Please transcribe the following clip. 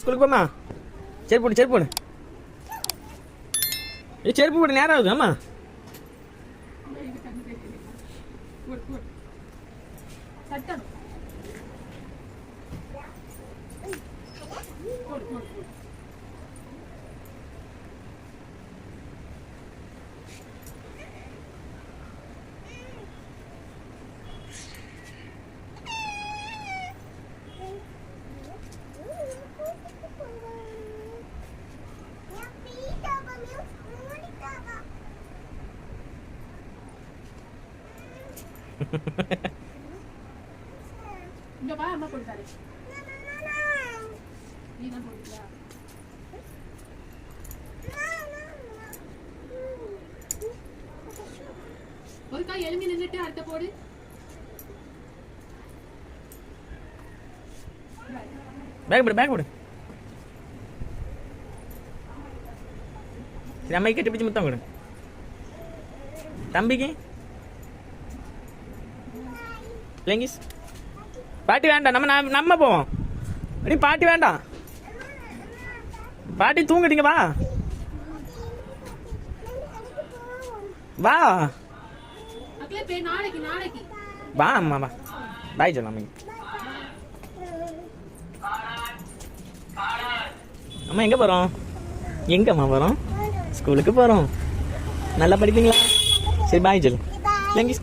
ஸ்கூலுக்கு போமா சரி போடு சரி போடு. ஏ செருப்பு போட நேரம் ஆகுது ஆமா. இங்க வா ஒரு கொடுத்தாரு. நீ நின்றுட்டு போடுறியா அடுத்த போடு. பேக் போடு பேக் போடு. சரி அம்மைக்கு கட்டி பிடிச்சி முத்தம் கொடு. தம்பிக்கு? லெங்கிஸ்? பாட்டி வேண்டாம் நம்ம நம்ம- நம்ம போவோம். நீ பாட்டி வேண்டாம். பாட்டி தூங்கிட்டீங்க வா. வா. வா அம்மா வா. பாய் சொல்லு அம்மைக்கு அம்மா எங்கே போகிறோம் எங்கம்மா போகிறோம் ஸ்கூலுக்கு போகிறோம் நல்லா படிப்பீங்களா? சரி பாய் சொல்லு. லெங்கிஸ்